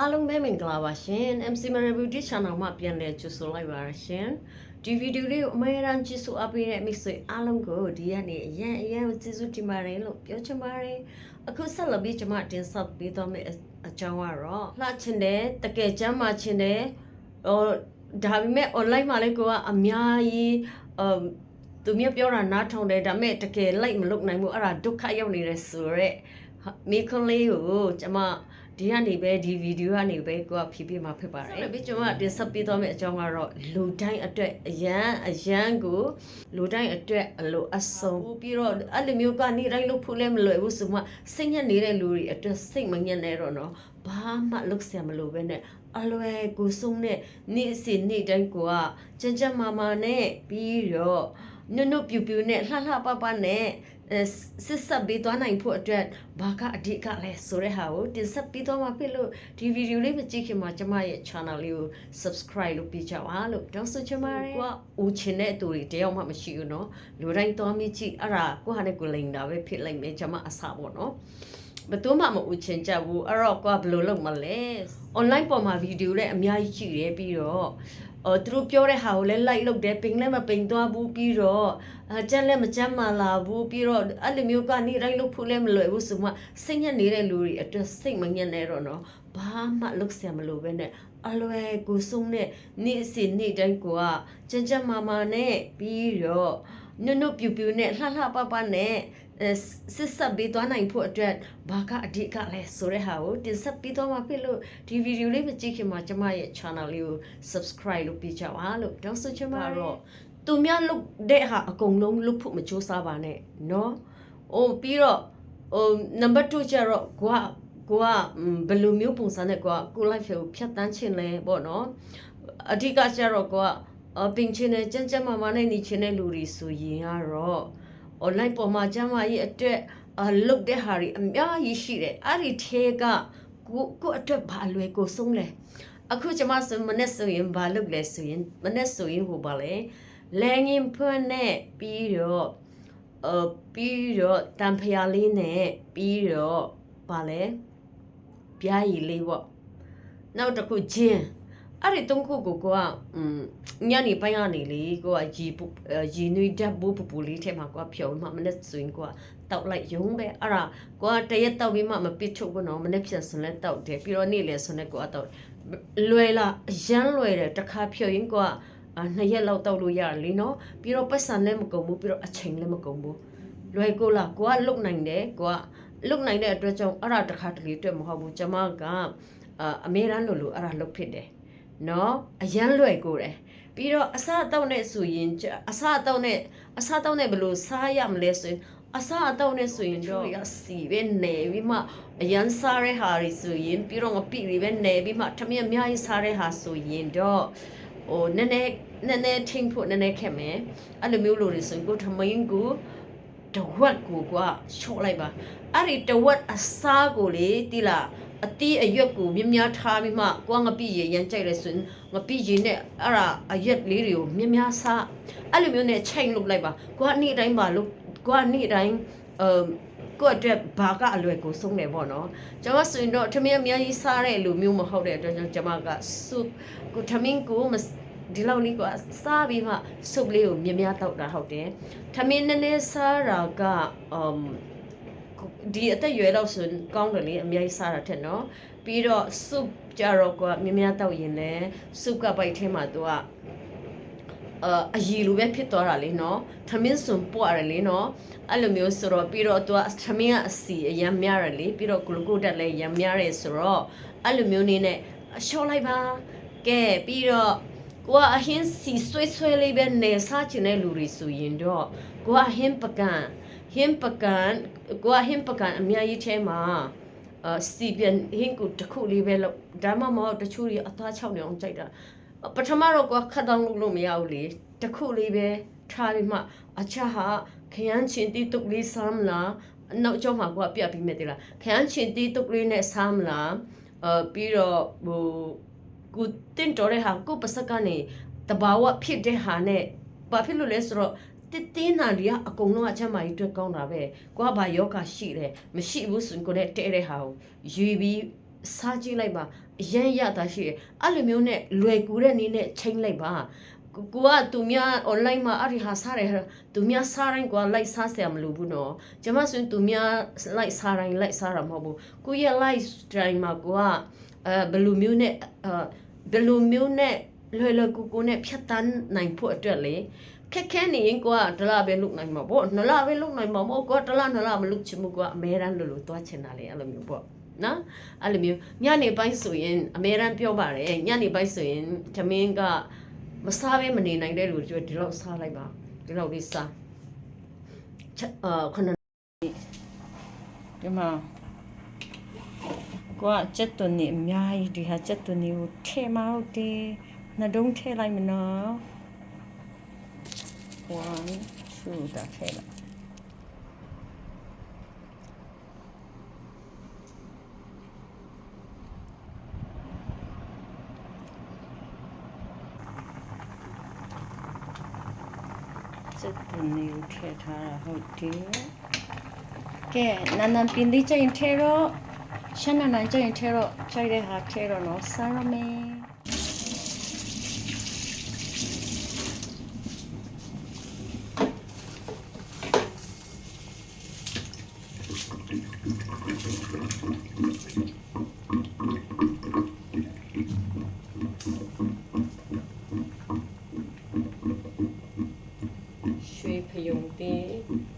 အားလုံးပဲမင်္ဂလာပါရှင် MC Mary Beauty Channel မှာပြန်လည်ကြိုဆိုလိုက်ပါရရှင်ဒီဗီဒီယိုလေးကိုအမေရန်ကြည့်ဆိုအပ်ပေးတဲ့မိတ်ဆွေအားလုံးကိုဒီကနေ့အရင်အရင်ကျေးဇူးတင်ပါတယ်လို့ပြောချင်ပါတယ်အခုဆက်လက်ပြီးကျွန်မတင်ဆက်ပေးသွားမယ့်အကြောင်းကတော့လှချင်တယ်တကယ်ကျမ်းမာချင်တယ်ဟိုဒါပေမဲ့ online မှာလည်းကိုကအများကြီးအမ်သူမျိုးပြောတာနားထောင်တယ်ဒါပေမဲ့တကယ်လိုက်မလုပ်နိုင်ဘူးအဲ့ဒါဒုက္ခရောက်နေတယ်ဆိုတော့မိခွန်းလေးကိုကျွန်မ ဒီကနေပဲဒီဗီဒီယိုကနေပဲကိုကဖြည်းဖြည်းမှဖြစ်ပါတယ်။ပြီးကျွန်တော်ကတင်ဆက်ပေးသွားမယ့်အကြောင်းကတော့လူတိုင်းအတွက်အရန်အရန်ကိုလူတိုင်းအတွက်အလိုအဆုံးပြီးတော့အဲ့လိုမျိုးကနေတိုင်းလို့ဖို့လဲမလွယ်ဘူးဆိုမှစိတ်ညစ်နေတဲ့လူတွေအတွက်စိတ်မညစ်နေတော့နော်ဘာမှလုပ်ဆရာမလိုပဲနဲ့အလွယ်ကိုဆုံးတဲ့နေ့စဉ်နေ့တိုင်းကိုကကြံ့ကြံ့မာမာနဲ့ပြီးတော့ နုနုပြူပြူနဲ့လှလှပပနဲ့အဲစစ်ဆက်ပေးသွားနိုင်ဖို့အတွက်ဘာကအဓိကလဲဆိုတဲ့ဟာကိုတင်ဆက်ပေးသွားမှာဖြစ်လို့ဒီဗီဒီယိုလေးမကြည့်ခင်မှာကျမရဲ့ channel လေးကို subscribe လုပ်ပေးကြပါလို့တောင်းဆိုချင်ပါတယ်။ကိုကဦးချင်တဲ့သူတွေတယောက်မှမရှိဘူးနော်။လူတိုင်းသွားမိကြည့်အဲ့ဒါကိုဟာနဲ့ကိုလိန်တာပဲဖြစ်လိုက်မယ်ကျမအစားပေါ့နော်။ဘယ်သူမှမဦးချင်ကြဘူးအဲ့တော့ကိုကဘယ်လိုလုပ်မလဲ online ပေါ်မှာဗီဒီယိုလည်းအများကြီးကြည့်ရဲပြီးတော့ အော်သူတို့ပြောတဲ့ဟာကိုလည်း like လုပ်တယ်ပင်လည်းမပင်သွားဘူးပြီးတော့အကြက်လည်းမကြမ်းမလာဘူးပြီးတော့အဲ့လိုမျိုးကနေတိုင်းလုပ်ဖို့လည်းမလွယ်ဘူးဆိုမှစိတ်ညစ်နေတဲ့လူတွေအတွက်စိတ်မညစ်နေတော့နော်ဘာမှလုပ်ဆရာမလိုပဲနဲ့အလွယ်ကိုဆုံးတဲ့နေ့စဉ်နေ့တိုင်းကိုကကြမ်းကြမ်းမာမာနဲ့ပြီးတော့နုနုပြူပြူနဲ့လှလှပပနဲ့အဲ စစ်ဆက်ပေးသွားနိုင်ဖို့အတွက်ဘာကအဓိကလဲဆိုတဲ့ဟာကိုတင်ဆက်ပေးသွားမှာဖြစ်လို့ဒီဗီဒီယိုလေးမကြည့်ခင်မှာကျမရဲ့ channel လေးကို subscribe လုပ်ပေးကြပါလို့တောင်းဆိုချင်ပါတယ်သူများလုပ်တဲ့ဟာအကုန်လုံးလုပ်ဖို့မကြိုးစားပါနဲ့เนาะဟိုပြီးတော့ဟို number 2ကျတော့ကိုကကိုကဘယ်လိုမျိုးပုံစံနဲ့ကိုကကို life ကိုဖြတ်တန်းချင်လဲပေါ့နော်အဓိကကျတော့ကိုကအပင်ချင်းနဲ့ကြမ်းကြမ်းမာမာနဲ့နေချင်တဲ့လူတွေဆိုရင်ကတော့ online ပေါ်မှာကျမ်းမာရေးအတွက်အလုပ်တဲ့ဟာတွေအများကြီးရှိတယ်အဲ့ဒီထဲကကိုကိုအတွက်ဘာလွယ်ကိုဆုံးလဲအခုကျွန်မဆိုမနေ့ဆိုရင်ဘာလုပ်လဲဆိုရင်မနေ့ဆိုရင်ဟိုပါလေလဲငင်ဖွင့်နဲ့ပြီးတော့အပြီးတော့တံဖျားလေးနဲ့ပြီးတော့ပါလေပြားရည်လေးပေါ့နောက်တစ်ခုဂျင်း အဲ့ဒီသုံးခုကိုကိုကอืมညနေပိုင်းကနေလေကိုကရီပူရီနွေဓာတ်ဘူးပူပူလေးထဲမှာကိုကဖြုံမှမနေ့ဆိုရင်ကိုကတောက်လိုက်ရုံးပဲအဲ့ဒါကိုကတရက်တောက်ပြီးမှမပစ်ထုတ်ဘူးနော်မနေ့ပြန်ဆိုလဲတောက်တယ်ပြီးတော့နေ့လေဆိုနေကိုကတောက်လွယ်လားအရန်လွယ်တယ်တစ်ခါဖြုံရင်ကိုကနှစ်ရက်လောက်တောက်လို့ရတယ်လीနော်ပြီးတော့ပတ်စံလည်းမကုန်ဘူးပြီးတော့အချိန်လည်းမကုန်ဘူးလွယ်ကိုလားကိုကလုတ်နိုင်တယ်ကိုကလုတ်နိုင်တဲ့အတွက်ကြောင့်အဲ့ဒါတစ်ခါတလေအတွက်မဟုတ်ဘူးကျမကအမေရန်လို့လို့အဲ့ဒါလုတ်ဖြစ်တယ် နော်အရန်လွယ်ကိုတယ်ပြီးတော့အစားအသောက်နဲ့ဆိုရင်အစားအသောက်နဲ့အစားအသောက်နဲ့ဘယ်လိုစားရမလဲဆိုရင်အစားအသောက်နဲ့ဆိုရင်တော့ရစီပဲနေပြီးမှအရန်စားတဲ့ဟာတွေဆိုရင်ပြီးတော့ငပိတွေပဲနေပြီးမှထမင်းအများကြီးစားတဲ့ဟာဆိုရင်တော့ဟိုနည်းနည်းနည်းနည်းထင်းဖို့နည်းနည်းခက်မယ်အဲ့လိုမျိုးလို့တွေဆိုရင်ကိုထမင်းကိုတဝက်ကိုကွာချော့လိုက်ပါအဲ့ဒီတဝက်အစားကိုလေတိလား အတီးအရွက်ကိုမြများထားပြီးမှကိုကငပိရေရမ်းကြိုက်လဲဆိုရင်ငပိရေနဲ့အဲ့ဒါအရွက်လေးတွေကိုမြများစားအဲ့လိုမျိုးနဲ့ချိန်လုပ်လိုက်ပါကိုကနေ့တိုင်းပါလို့ကိုကနေ့တိုင်းအမ်ကိုအတွက်ဘာကအလွယ်ကိုဆုံးတယ်ပေါ့နော်ကျွန်မဆိုရင်တော့ထမင်းအများကြီးစားတဲ့လူမျိုးမဟုတ်တဲ့အတွက်ကြောင့်ကျွန်မကဆုကိုထမင်းကိုမဒီလောက်လေးကစားပြီးမှဆုပ်လေးကိုမြများတောက်တာဟုတ်တယ်ထမင်းနည်းနည်းစားတာကအမ် ဒီအသက်ရွယ်တော့ဆိုကောင်းတယ်လေအများကြီးစားတာထက်နော်ပြီးတော့ဆုပ်ကြတော့ကမြများတောက်ရင်လည်းဆုပ်ကပိုက်ထဲမှာသူကအာအရီလိုပဲဖြစ်သွားတာလေနော်ထမင်းစွန်ပွားတယ်လေနော်အဲ့လိုမျိုးဆိုတော့ပြီးတော့သူကထမင်းကအစီအရမ်းများတယ်လေပြီးတော့ဂလူကိုတက်လည်းရမ်းများတယ်ဆိုတော့အဲ့လိုမျိုးနေနဲ့အလျှော့လိုက်ပါကဲပြီးတော့ကိုကအဟင်းစီဆွဲဆွဲလေးပဲနေစားချင်တဲ့လူတွေဆိုရင်တော့ကိုကအဟင်းပကံ ဟင်းပကံကိုကဟင်းပကံအများကြီးထဲမှာအာစီပြန်ဟင်းကိုတစ်ခုလေးပဲလောက်ဒါမှမဟုတ်တချို့တွေအသားချောက်နေအောင်ကြိုက်တာပထမတော့ကိုကခတ်တောင်းလို့လို့မရဘူးလေတစ်ခုလေးပဲထားပြီးမှအချဟာခရမ်းချင်းတီတုတ်လေးစမ်းလားနောက်ကျောင်းမှာကိုကပြပြီးမဲ့တလားခရမ်းချင်းတီတုတ်လေးနဲ့စမ်းလားအာပြီးတော့ဟိုကိုတင်တော်တဲ့ဟာကိုပစက်ကနေတဘာဝဖြစ်တဲ့ဟာနဲ့ဘာဖြစ်လို့လဲဆိုတော့ တင်းတင်းနာတွေကအကုန်လုံးအချက်မှကြီးအတွက်ကောင်းတာပဲကိုကဘာယောဂရှိတယ်မရှိဘူးဆိုရင်ကိုနဲ့တဲတဲ့ဟာကိုယူပြီးစားကြည့်လိုက်ပါအရင်ရတာရှိတယ်အဲ့လိုမျိုးနဲ့လွယ်ကူတဲ့နည်းနဲ့ချိန်လိုက်ပါကိုကိုကသူများ online မှာအဲ့ဒီဟာစားတယ်သူများစားတိုင်းကွာ like စားစရာမလိုဘူးနော်ကျွန်မဆိုရင်သူများ like စားတိုင်း like စားတာမဟုတ်ဘူးကိုရဲ့ like တိုင်းမှာကိုကအဲဘယ်လိုမျိုးနဲ့အဲဘယ်လိုမျိုးနဲ့လွယ်လွယ်ကူကူနဲ့ဖြတ်တန်းနိုင်ဖို့အတွက်လေ ခက်ခဲနေရင်ကိုကဒလာပဲလုပ်နိုင်မှာပေါ့နလာပဲလုပ်နိုင်မှာမဟုတ်ကိုကဒလာနလာမလုပ်ချင်ဘူးကိုကအမဲရန်လို့လို့တွားချင်တာလေအဲ့လိုမျိုးပေါ့နော်အဲ့လိုမျိုးညနေပိုင်းဆိုရင်အမဲရန်ပြောပါတယ်ညနေပိုင်းဆိုရင်သမင်းကမစားဘဲမနေနိုင်တဲ့လူတွေဒီလောက်စားလိုက်ပါဒီလောက်လေးစားချက်အာခဏဒီမှာကိုကချက်သွန်နေအများကြီးဒီဟာချက်သွန်နေကိုထဲမဟုတ်တယ်နှလုံးထဲလိုက်မနော် 1 2တာထဲလိုက်ချက်သွန်နေကိုထဲထားတာဟုတ်တယ်ကဲနန်းနန်းပင်ဒီချိုင်ထဲတော့ရှမ်းနန်းနန်းချိုင်ထဲတော့ချိုင်တဲ့ဟာထဲတော့နော်စားရမယ် ရွှေဖ ယုံတင်း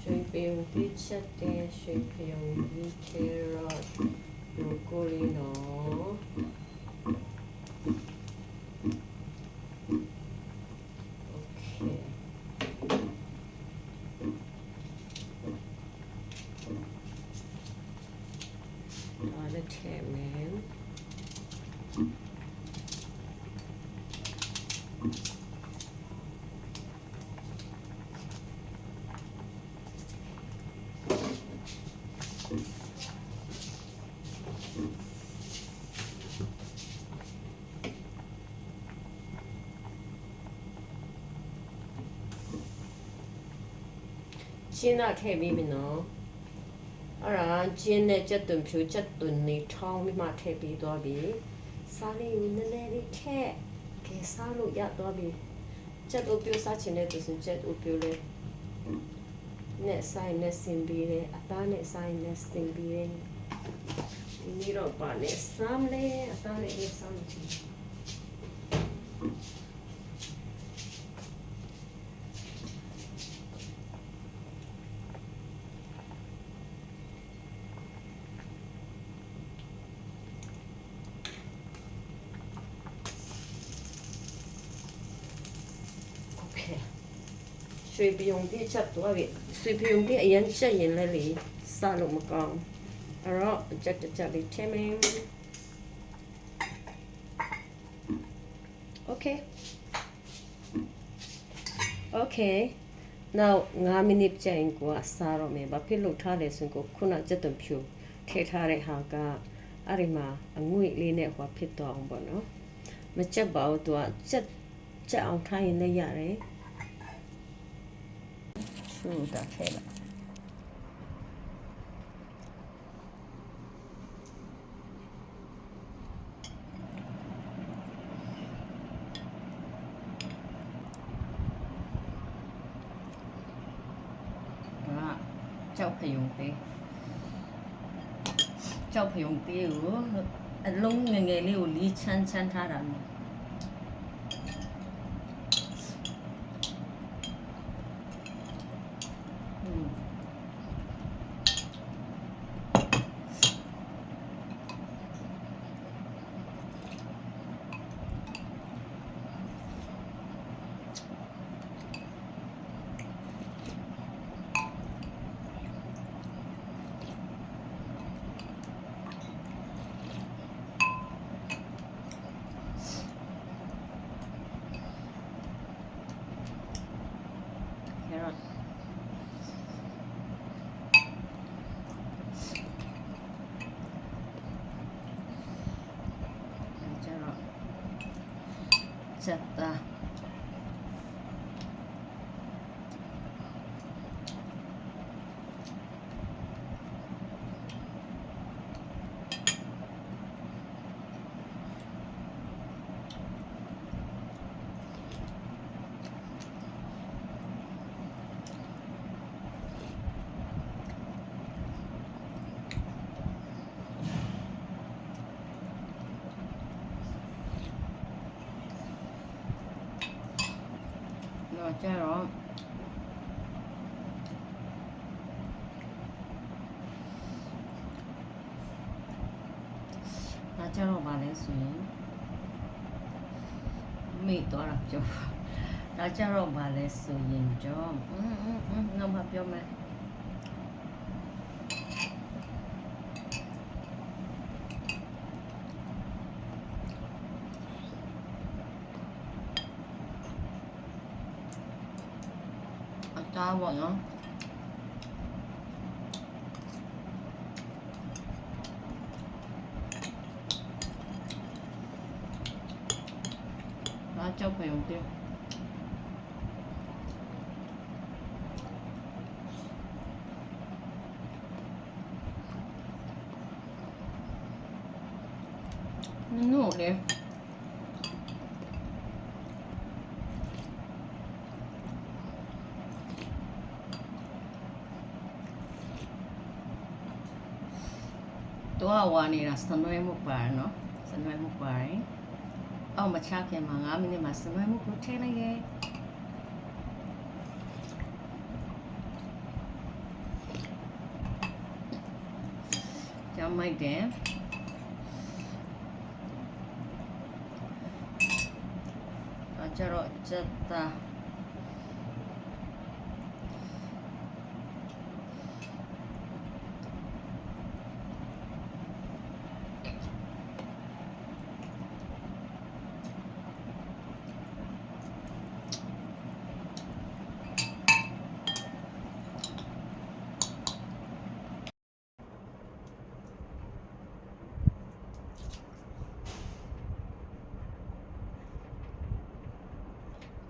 ရွှေဖယုံတင်းချက်တဲ့ရွှေဖယုံတင်းကဲရော့ဘရိုကိုလီနော် ကျင်းတာထည့်ပြီးပြီနော်အဲ့ဒါကျင်းနဲ့ကြက်သွန်ဖြူကြက်သွန်နေထောင်းပြီးမှထည့်ပြီးသွားပြီစားလေးကိုနည်းနည်းလေးထည့်ကဲစားလို့ရသွားပြီကြက်တို့ပြိုစားချင်တဲ့သူစင်ကြက်တို့ပြိုလဲနဲ့ဆိုင်နဲ့စင်ပြီးတယ်အသားနဲ့ဆိုင်နဲ့စင်ပြီးတယ်ဒီနေ့တော့ပါလေစမ်းလေအသားနဲ့စမ်းချင် ရွှေပြုံပြည့်ချက်သွားပြီရွှေပြုံပြည့်အရင်ချက်ရင်လည်းလေစလို့မကောင်းအဲ့တော့အချက်တစ်ချက်လေးထည့်မယ် Okay Okay now 9 minute ကြာရင်ကိုကစားတော့မယ်ဘာဖြစ်လို့ထားလဲဆိုရင်ကိုခုနကြက်သွန်ဖြူထည့်ထားတဲ့ဟာကအဲ့ဒီမှာအငွေ့လေးနဲ့ဟောဖြစ်သွားအောင်ပေါ့နော်မကြက်ပါဘူးသူကကြက်ကြက်အောင်ထားရင်လည်းရတယ် ရှူတာထဲလိုက်ဒါကကြောက်ဖယုံသေးကြောက်ဖယုံသေးကိုအလုံးငယ်ငယ်လေးကိုလီးချမ်းချမ်းထားတာမျိုးอืม carrot ကျတော့ ချက် တာ တော့ကျတော့ဒါကျတော့ဗာလဲဆိုရင်မေ့သွားတာပြောဒါကျတော့ဗာလဲဆိုရင်တော့อืมอืมอืมနောက်မှပြောမယ် အသားပေါ့နော်ဒါကြောက်ပင်ဦးတယ်နုလေ တော့ဝါနေတာစနွဲမှုပါတယ်နော်စနွဲမှုပါတယ်အောက်မချခင်မှာ9မိနစ်မှာစနွဲမှုကိုထည့်လိုက်ရဲ့ကြောင်းမိုက်တယ်အကြတော့ချက်တာ။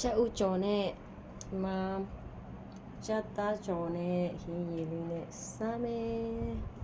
ချက်ဥကြော်နဲ့မမ်ချက်သားကြော်နဲ့ဟင်းရည်လေးနဲ့စားမယ်